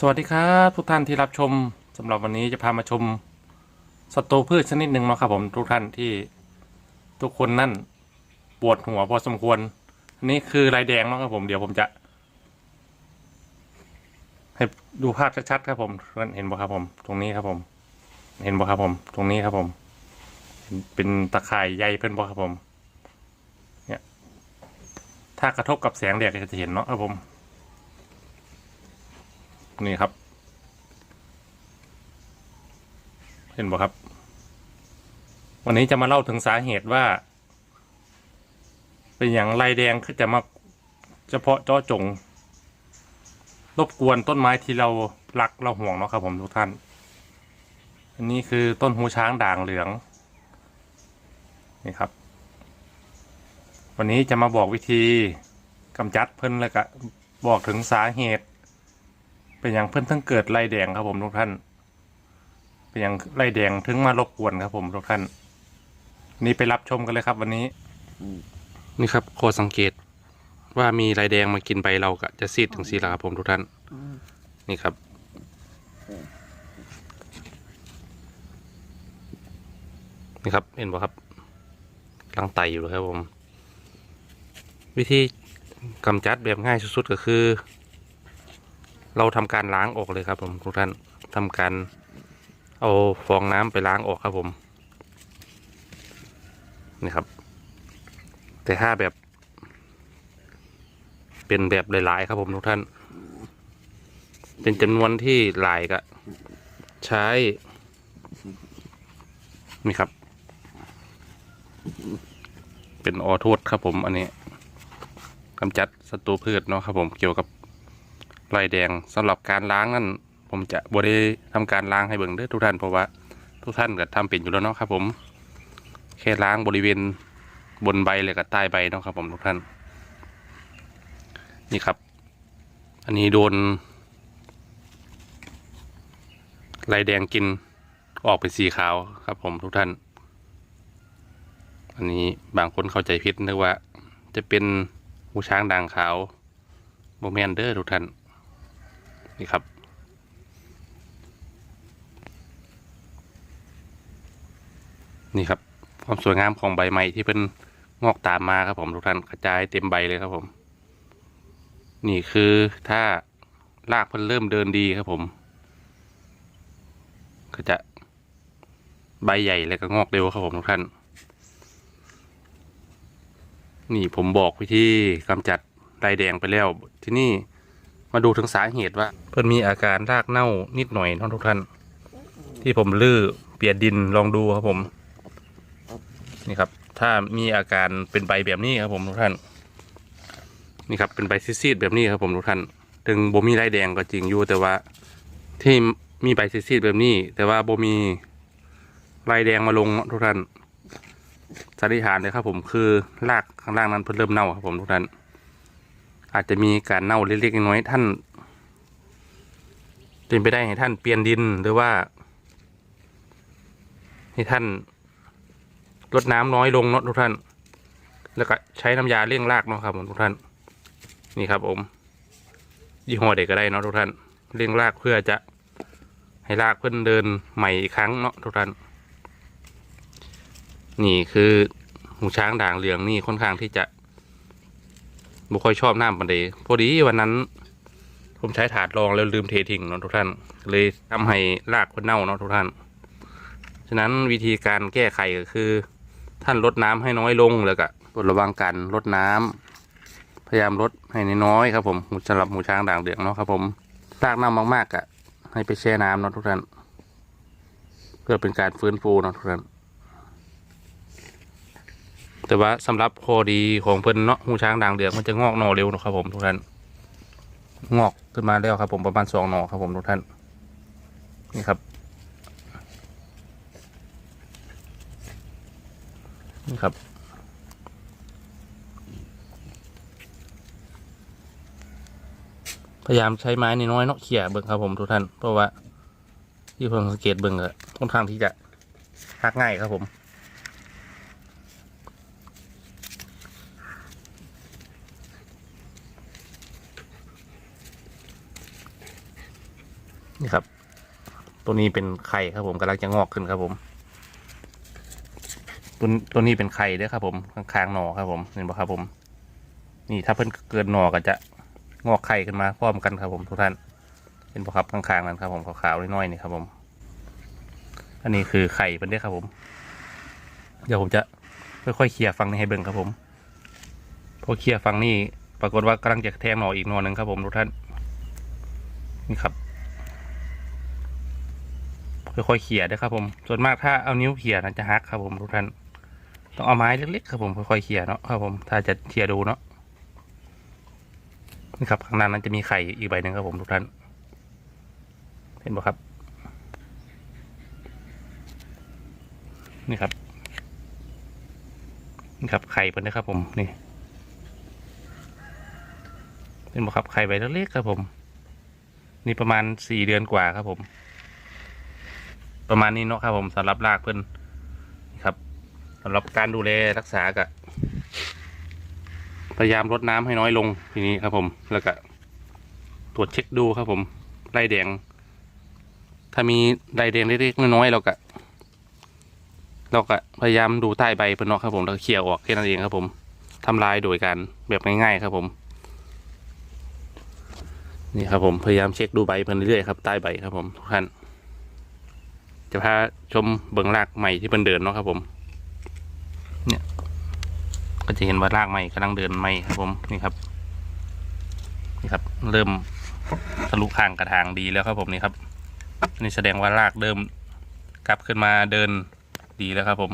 สวัสดีครับทุกท่านที่รับชมสำหรับวันนี้จะพามาชมศัตรูพืชชนิดหนึ่งเนาะครับผมทุกท่านที่ทุกคนนั่นปวดหัวพอสมควรอันนี้คือลายแดงนาะครับผมเดี๋ยวผมจะ ให้ดูภาพชัดๆครับผมเห็นบ่ครับผม ตรงนี้ครับผม เห็นบ่ครับผม ตรงนี้ครับผม เป็นตะข่ายใยเพิ่อนบ่ครับผม เนี่ย ถ้ากระทบกับแสงแดดก็จะเห็นเนาะครับผม นี่ครับ เห็นบ่ครับ วันนี้จะมาเล่าถึงสาเหตุว่า เป็นอย่างลายแดงคือจะมาเฉพาะเจาะจง รบกวนต้นไม้ที่เรารักเราห่วงเนาะครับผมทุกท่าน อันนี้คือต้นหูช้างด่างเหลือง นี่ครับ วันนี้จะมาบอกวิธีกำจัดเพิ่นแล้วก็บอกถึงสาเหตุ เป็นอย่างเพิ่นทั้งเกิดไรแดงครับผมทุกท่าน เป็นอย่างไรแดงถึงมารบกวนครับผมทุกท่าน นี่ไปรับชมกันเลยครับ วันนี้ นี่ครับโคสังเกตว่ามีไรแดงมากินใบเราก็จะซีดถึงซีละครับผมทุกท่าน นี่ครับ นี่ครับเห็นป่ะครับกำลังไตอยู่เลยครับผม วิธีกำจัดแบบง่ายสุดๆก็คือ เราทำการล้างออกเลยครับ ผมทุกท่านทำการเอาฟองน้ำไปล้างออกครับผมนี่ครับ แต่ถ้าแบบ เป็นแบบหลายๆ ครับผมทุกท่าน เป็นจำนวนที่หลายก็ใช้ นี่ครับ เป็นออโทษครับผมอันนี้กำจัดศัตรูพืชเนาะครับผมเกี่ยวกับ ลายแดงสำหรับการล้างนั่นผมจะบริทำการล้างให้เบิ่งเด้อทุกท่านเพราะว่าทุกท่านก็ทำเป็นอยู่แล้วเนาะครับ ผมแค่ล้างบริเวณบนใบเลยกับใต้ใบเนาะครับ ผมทุกท่าน นี่ครับ อันนี้โดนลายแดงกินออกเป็นสีขาวครับ ผมทุกท่าน อันนี้บางคนเข้าใจผิดนึกว่า จะเป็นหูช้างด่างขาวโมเมนเดอร์ทุกท่าน นี่ครับ นี่ครับ ความสวยงามของใบไม้ที่เป็นงอกตามมาครับผมทุกท่านกระจายเต็มใบเลยครับผม นี่คือถ้ารากเพิ่นเริ่มเดินดีครับผม ก็จะใบใหญ่แล้วก็งอกเร็วครับผมทุกท่าน นี่ผมบอกวิธีกำจัดลายแดงไปแล้วที่นี่ มาดูถึงสาเหตุว่า เพิ่นมีอาการรากเน่านิดหน่อยท่าทุกท่าน ที่ผมลื้อเปลี่ยนดินลองดูครับผม นี่ครับ ถ้ามีอาการเป็นใบแบบนี้ครับผมทุกท่าน นี่ครับเป็นใบซีดๆแบบนี้ครับผมทุกท่านถึงบ่มีลายแดงก็จริงอยู่แต่ว่าที่มีใบซีดๆแบบนี้ แต่ว่าบ่มีลายแดงมาลงทุกท่านสันนิษฐานเลยครับผมคือรากข้างล่างนั้นเพิ่นเริ่มเน่าครับผมทุกท่าน อาจจะมีการเน่าเล็กๆน้อยๆท่านเป็นไปได้ให้ท่านเปลี่ยนดินหรือว่า ให้ท่านลดน้ำน้อยลงเนาะทุกท่าน แล้วก็ใช้น้ำยาเลี้ยงรากเนาะครับผมทุกท่าน นี่ครับผมยี่ห้อเด็กก็ได้เนาะทุกท่านเลี้ยงรากเพื่อจะให้รากเพื่อนเดินใหม่อีกครั้งเนาะทุกท่าน นี่คือหูช้างด่างเหลืองนี่ค่อนข้างที่จะ บุค่อยชอบน้ำปันเดพอดีวันนั้น ผมใช้ถาดรองแล้วลืมเททิ้งเนาะทุกท่าน เลยทำให้รากคนเน่าเนาะทุกท่าน ฉะนั้นวิธีการแก้ไขก็คือ ท่านลดน้ำให้น้อยลงแล้วก็กดระวังการลดน้ำพยายามลดให้น้อยครับผมสำหรับหมูช้างด่างเหลืองเนาะครับผมรากเน่ามากๆก็ให้ไปแช่น้ำเนาะทุกท่าน เพื่อเป็นการฟื้นฟูเนาะทุกท่าน แต่ว่าสำหรับข้อดีของเพิ่นเนาะหูช้างด่างเหลืองมันจะงอกหน่อเร็วนะครับผมทุกท่านงอกขึ้นมาแล้วครับผมประมาณสองหน่อครับผมทุกท่านนี่ครับนี่ครับพยายามใช้ไม้นน้อยเนาะเขี่ยเบิ่งครับผมทุกท่านเพราะว่าที่ผมสังเกตเบิ่งอะค่อนข้างที่จะหักง่ายครับผม นี่ครับ ตัวนี้เป็นไข่ครับผมกำลังจะงอกขึ้นครับผม ตัวตัวนี้เป็นไข่เด้วยครับ ผมข้างๆหนอครับผมเห็นบ่ครับผม นี่ถ้าเพิ่นเกินหนอก็จะงอกไข่ขึ้นมาพร้อมกันครับผมทุกท่านเห็นบ่ครับข้างๆนั้นครับผมขาวๆน้อยๆนี่ครับผม อันนี้คือไข่เพิ่นเด้อครับผม เดี๋ยวผมจะค่อยๆเคลียร์ฟังนี้ให้เบิ่งครับผมพอเคลียร์ฟังนี่ปรากฏว่ากำลังจะแทงหนออีกหนอหนึ่งครับผมทุกท่านนี่ครับ ค่อยๆเขี่ยด้วยครับผมส่วนมากถ้าเอานิ้วเขี่ยนะจะหักครับผมทุกท่านต้องเอาไม้เล็กๆครับผมค่อยๆเขี่ยเนาะครับผมถ้าจะเขี่ยดูเนาะนี่ครับข้างหน้านั้นจะมีไข่อีกใบหนึ่งครับผมทุกท่าน เห็นบ่ครับ นี่ครับนี่ครับไข่เป็นนะครับผมนี่เห็นบ่ครับไข่ใบเล็กๆครับผม นี่ประมาณสี่เดือนกว่าครับผม ประมาณนี้เนาะครับผมสำหรับรากเพิ่นนี่ครับสำหรับการดูแลรักษากะพยายามลดน้ำให้น้อยลงทีนี้ครับผมแล้วก็ตรวจเช็คดูครับผมไล่แดง ถ้ามีไล่แดงเล็กๆน้อยๆเราก็เราก็พยายามดูใต้ใบเพิ่นเนาะครับผมแล้วเขี่ยออกแค่นั้นเองครับผมทำลายโดยการแบบง่ายๆครับผม นี่ครับผมพยายามเช็คดูใบเพิ่อนเรื่อยๆครับใต้ใบครับผมทุกท่าน จะพาชมเบื้องรากใหม่ที่เพิ่นเดินเนาะครับผม เนี่ย ก็จะเห็นว่ารากใหม่กำลังเดินใหม่ครับผมนี่ครับ นี่ครับ เริ่มทะลุข้างกระถางดีแล้วครับผมนี่ครับนี่แสดงว่ารากเริ่มกลับขึ้นมาเดินดีแล้วครับผม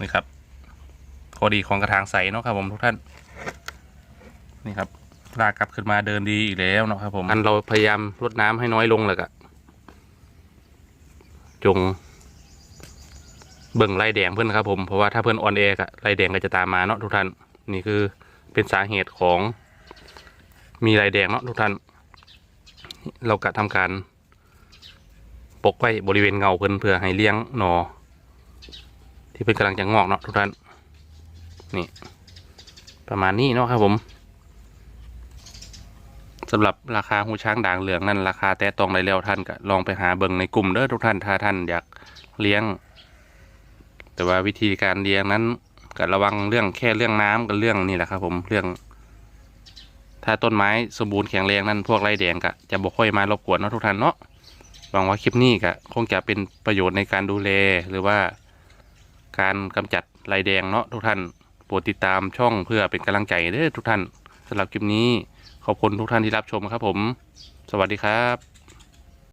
นี่ครับข้อดีของกระถางใสเนาะครับผมทุกท่าน นี่ครับรากกลับขึ้นมาเดินดีอีกแล้วเนาะครับผมอันเราพยายามลดน้ำให้น้อยลงเลยกะ จง เบิ่งไล่แดงเพื่อนครับ ผมเพราะว่าถ้าเพื่อนออนแอร์กะไล่แดงก็จะตามมาเนาะทุกท่านนี่คือเป็นสาเหตุของ มีไล่แดงเนาะทุกท่าน เรากะทำการ ปกไว้บริเวณเงาเพื่อนเพื่อให้เลี้ยงหนอ ที่เพื่อนกำลังจะงอกเนาะทุกท่านนี่ ประมาณนี้เนาะครับผม สำหรับราคาหูช้างด่างเหลืองนั่นราคาแต่ตองได้แล้วท่านก็ลองไปหาเบิ่งในกลุ่มเด้อทุกท่านถ้าท่านอยากเลี้ยง แต่ว่าวิธีการเลี้ยงนั้นก็ระวังเรื่องแค่เรื่องน้ำกับเรื่องนี่แหละครับ ผมเรื่อง ถ้าต้นไม้สมบูรณ์แข็งแรงนั่นพวกไรแดงก็จะบ่ค่อยมารบกวนเนาะทุกท่านเนาะหวังว่าคลิปนี้ก็คงจะเป็นประโยชน์ในการดูแลหรือว่า การกำจัดไรแดงเนาะทุกท่านโปรดติดตามช่องเพื่อเป็นกำลังใจเด้อทุกท่านสำหรับคลิปนี้ ขอบคุณทุกท่านที่รับชมครับผม สวัสดีครับ